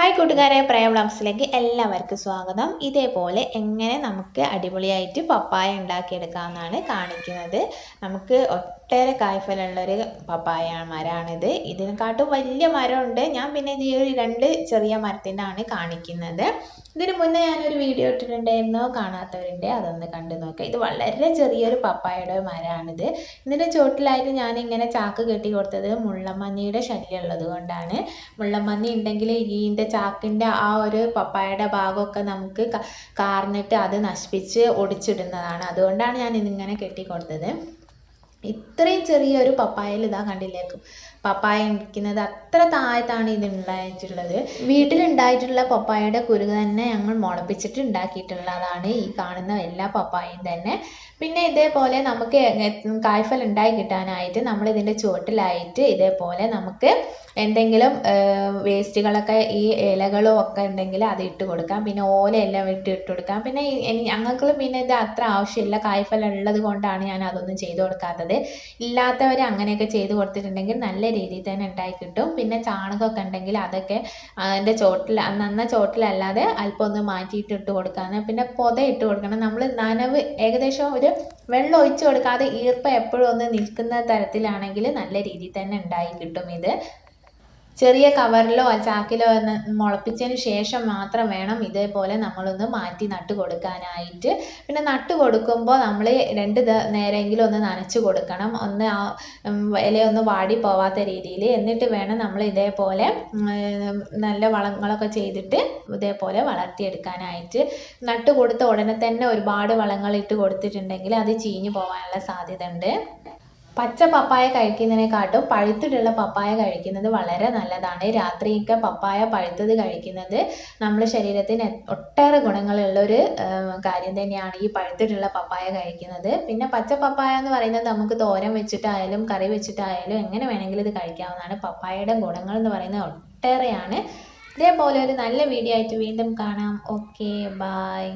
Hi കൂട്ടുകാരെ. പ്രയ വ്ളോഗ്സിലേക്ക് എല്ലാവർക്കും സ്വാഗതം. ഇതേപോലെ എങ്ങനെ നമുക്ക് അടിപൊളിയായിട്ട് പപ്പായ ഉണ്ടാക്കിയെടുക്കാമെന്നാണ് കാണിക്കുന്നത്. നമുക്ക് ഒട്ടേറെ കായ്ഫലമുള്ളൊരു പപ്പായ മരമാണിത്. ഇതിനെക്കാട്ടും വലിയ മരമുണ്ട്. ഞാൻ പിന്നെ ഇത് ഈ ഒരു രണ്ട് ചെറിയ മരത്തിന്റെ ആണ് കാണിക്കുന്നത്. ഇതിന് മുന്നേ ഞാനൊരു വീഡിയോ ഇട്ടിട്ടുണ്ടായിരുന്നു കാണാത്തവരുണ്ട്. അതൊന്ന് കണ്ടു നോക്കുക ഇത് വളരെ ചെറിയൊരു പപ്പായയുടെ മരമാണിത്. ഇതിന്റെ ചോട്ടിലായിട്ട് ഇങ്ങനെ ചാക്ക് കെട്ടി കൊടുത്തത് മുള്ളമഞ്ഞിയുടെ ശല്യം ഉള്ളത് കൊണ്ടാണ്. മുള്ളമഞ്ഞി ഉണ്ടെങ്കിൽ ഇതിന്റെ ചാക്കിന്റെ ആ ഒരു പപ്പായയുടെ ഭാഗമൊക്കെ നമുക്ക് കാർന്നിട്ട് അത് നശിപ്പിച്ച് ഒടിച്ചിടുന്നതാണ്. അതുകൊണ്ടാണ് ഞാൻ ഇതിങ്ങനെ കെട്ടി കൊടുത്തത്. ഇത്രയും ചെറിയ ഒരു പപ്പായയിൽ ഇതാ കണ്ടില്ലേ? പപ്പായ ഇരിക്കുന്നത് അത്ര താഴത്താണ് ഇത് ഉണ്ടായിട്ടുള്ളത്. വീട്ടിലുണ്ടായിട്ടുള്ള പപ്പായയുടെ കുരുക്ക് തന്നെ ഞങ്ങൾ മുളപ്പിച്ചിട്ട് ഉണ്ടാക്കിയിട്ടുള്ളതാണ് ഈ കാണുന്ന എല്ലാ പപ്പായയും തന്നെ. പിന്നെ ഇതേപോലെ നമുക്ക് കായ്ഫൽ ഉണ്ടായി കിട്ടാനായിട്ട് നമ്മൾ ഇതിന്റെ ചുവട്ടിലായിട്ട് ഇതേപോലെ നമുക്ക് എന്തെങ്കിലും വേസ്റ്റുകളൊക്കെ ഈ ഇലകളും ഒക്കെ ഉണ്ടെങ്കിൽ അത് ഇട്ട് കൊടുക്കാം. പിന്നെ ഓലയെല്ലാം ഇട്ട് ഇട്ട് കൊടുക്കാം. പിന്നെ ഞങ്ങൾക്ക് പിന്നെ ഇത് അത്ര ആവശ്യമില്ല. കായ്ഫലം ഉള്ളത് കൊണ്ടാണ് ഞാൻ അതൊന്നും ചെയ്തു കൊടുക്കാത്തത്. ഇല്ലാത്തവർ അങ്ങനെയൊക്കെ ചെയ്ത് കൊടുത്തിട്ടുണ്ടെങ്കിൽ നല്ല രീതിയിൽ തന്നെ ഉണ്ടായി കിട്ടും. പിന്നെ ചാണകമൊക്കെ ഉണ്ടെങ്കിൽ അതൊക്കെ അതിന്റെ ചോട്ടിൽ നന്ന ചോട്ടിലല്ലാതെ അല്പം ഒന്ന് മാറ്റിയിട്ട് ഇട്ട് കൊടുക്കാന്ന്. പിന്നെ പൊത ഇട്ട് കൊടുക്കണം. നമ്മൾ നനവ് ഏകദേശം ഒരു വെള്ളം ഒഴിച്ചു കൊടുക്കാതെ ഈർപ്പം എപ്പോഴും ഒന്ന് നിൽക്കുന്ന തരത്തിലാണെങ്കിൽ നല്ല രീതിയിൽ തന്നെ ഉണ്ടായി കിട്ടും ഇത്. ചെറിയ കവറിലോ ചാക്കിലോ മുളപ്പിച്ചതിന് ശേഷം മാത്രം വേണം ഇതേപോലെ നമ്മളൊന്ന് മാറ്റി നട്ട് കൊടുക്കാനായിട്ട്. പിന്നെ നട്ട് കൊടുക്കുമ്പോൾ നമ്മൾ രണ്ട് നേരെങ്കിലും ഒന്ന് നനച്ച് കൊടുക്കണം. ഒന്ന് ഇലയൊന്ന് വാടി പോവാത്ത രീതിയിൽ എന്നിട്ട് വേണം നമ്മൾ ഇതേപോലെ നല്ല വളങ്ങളൊക്കെ ചെയ്തിട്ട് ഇതേപോലെ വളർത്തിയെടുക്കാനായിട്ട്. നട്ട് കൊടുത്ത ഉടനെ തന്നെ ഒരുപാട് വളങ്ങൾ ഇട്ട് കൊടുത്തിട്ടുണ്ടെങ്കിൽ അത് ചീഞ്ഞു പോകാനുള്ള സാധ്യത ഉണ്ട് പച്ച പപ്പായ കഴിക്കുന്നതിനെക്കാട്ടും പഴുത്തിട്ടുള്ള പപ്പായ കഴിക്കുന്നത് വളരെ നല്ലതാണ്. രാത്രിയൊക്കെ പപ്പായ പഴുത്തത് കഴിക്കുന്നത് നമ്മുടെ ശരീരത്തിന് ഒട്ടേറെ ഗുണങ്ങളുള്ള ഒരു കാര്യം തന്നെയാണ് ഈ പഴുത്തിട്ടുള്ള പപ്പായ കഴിക്കുന്നത്. പിന്നെ പച്ച പപ്പായ എന്ന് പറയുന്നത് നമുക്ക് തോരൻ വെച്ചിട്ടായാലും കറി വെച്ചിട്ടായാലും എങ്ങനെ വേണമെങ്കിലും ഇത് കഴിക്കാവുന്നതാണ്. പപ്പായയുടെ ഗുണങ്ങൾ എന്ന് പറയുന്നത് ഒട്ടേറെയാണ്. ഇതേപോലെ ഒരു നല്ല വീഡിയോ ആയിട്ട് വീണ്ടും കാണാം. Okay bye